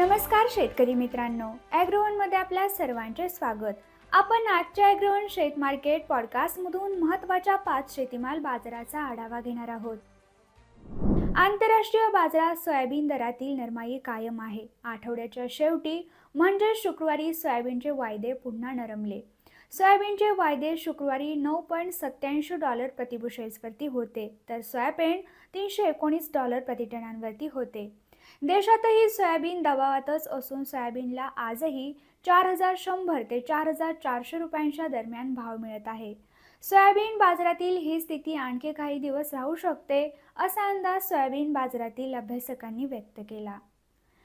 नमस्कार शेतकरी मित्रांनो. ॲग्रोवनमध्ये आपल्या सर्वांचे स्वागत. आपण आजच्या ॲग्रोवन शेत मार्केट पॉडकास्टमधून महत्त्वाच्या पाच शेतीमाल बाजाराचा आढावा घेणार आहोत. आंतरराष्ट्रीय बाजारात सोयाबीन दरातील नरमाई कायम आहे. आठवड्याच्या शेवटी म्हणजे शुक्रवारी सोयाबीनचे वायदे पुन्हा नरमले. सोयाबीनचे वायदे शुक्रवारी नऊ पॉईंट सत्याऐंशी डॉलर प्रतिबुशेल्सवरती होते तर सोयाबीन तीनशे एकोणीस डॉलर प्रतिटनांवरती होते. देशातही सोयाबीन दबावातच असून सोयाबीनला आजही चार हजार शंभर ते चार हजार चारशे रुपयांच्या दरम्यान भाव मिळत आहे. सोयाबीन बाजारातील ही स्थिती आणखी काही दिवस राहू शकते असा अंदाज सोयाबीन बाजारातील अभ्यासकांनी व्यक्त केला.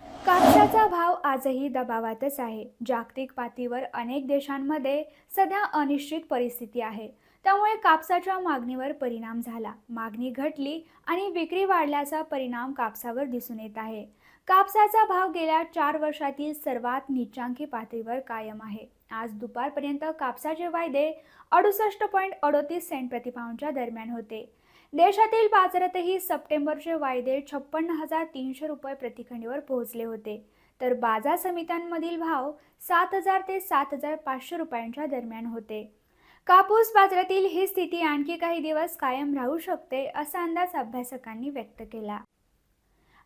कापसाचा भाव आजही दबावातच आहे. जागतिक पातळीवर अनेक देशांमध्ये सध्या अनिश्चित परिस्थिती आहे. त्यामुळे कापसाच्या मागणीवर परिणाम झाला. मागणी घटली आणि विक्री वाढल्याचा परिणाम कापसावर दिसून येत आहे. कापसाचा भाव गेल्या चार वर्षातील सर्वात निचांकी पातळीवर कायम आहे. आज दुपारपर्यंत कापसाचे वायदे अडुसष्ट पॉईंट अडोतीस सेंट प्रतिपाऊंडच्या दरम्यान होते. देशातील बाजारातही सप्टेंबरचे वायदे छप्पन्न हजार तीनशे रुपये प्रतिखंडीवर पोहोचले होते. तर बाजार समित्यांमधील भाव सात हजार ते सात हजार पाचशे रुपयांच्या दरम्यान होते. कापूस बाजारातील ही स्थिती आणखी काही दिवस कायम राहू शकते असा अंदाज अभ्यासकांनी व्यक्त केला.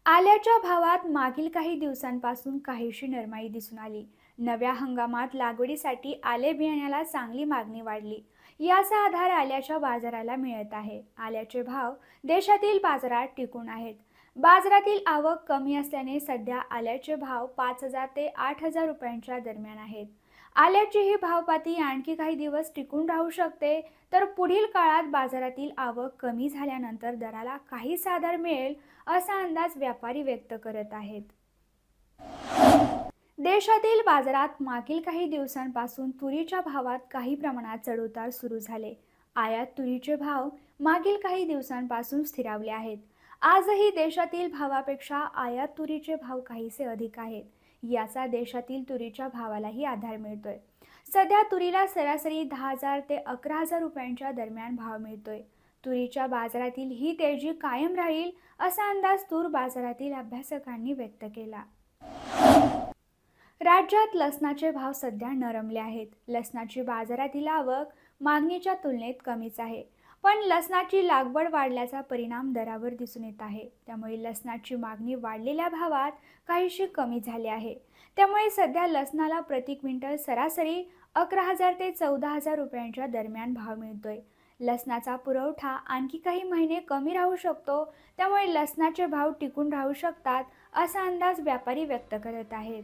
आल्याच्या भावात मागील काही दिवसांपासून काहीशी नरमाई दिसून आली. नव्या हंगामात लागवडीसाठी आले बियाण्याला चांगली मागणी वाढली. याचा आधार आल्याच्या बाजाराला मिळत आहे. आल्याचे भाव देशातील बाजारात टिकून आहेत. बाजारातील आवक कमी असल्याने सध्या आल्याचे भाव पाच हजार ते आठ हजार रुपयांच्या दरम्यान आहेत. आल्याची ही भावपाती आणखी काही दिवस टिकून राहू शकते तर पुढील काळात बाजारातील आवक कमी झाल्यानंतर दराला काहीच आधार मिळेल असा अंदाज व्यापारी व्यक्त करत आहेत. देशातील बाजारात मागील काही दिवसांपासून तुरीच्या भावात काही प्रमाणात चढउतार सुरू झाले. आयात तुरीचे भाव मागील काही दिवसांपासून स्थिरावले आहेत. आजही देशातील भावापेक्षा आयात तुरीचे भाव काहीसे अधिक आहेत. याचा देशातील तुरीच्या भावालाही आधार मिळतोय. सध्या तुरीला सरासरी दहा हजार ते अकरा हजार रुपयांच्या दरम्यान भाव मिळतोय. तुरीच्या बाजारातील ही तेजी कायम राहील असा अंदाज तूर बाजारातील अभ्यासकांनी व्यक्त केला. राज्यात लसणाचे भाव सध्या नरमले आहेत. लसणाची बाजारातील आवक मागणीच्या तुलनेत कमीच आहे. पण लसणाची लागवड वाढल्याचा परिणाम दरावर दिसून येत आहे. त्यामुळे लसणाची मागणी वाढलेल्या भावात काहीशी कमी झाली आहे. त्यामुळे सध्या लसणाला प्रति क्विंटल सरासरी अकरा हजार ते चौदा हजार रुपयांच्या दरम्यान भाव मिळतोय. लसणाचा पुरवठा आणखी काही महिने कमी राहू शकतो. त्यामुळे लसणाचे भाव टिकून राहू शकतात असा अंदाज व्यापारी व्यक्त करत आहेत.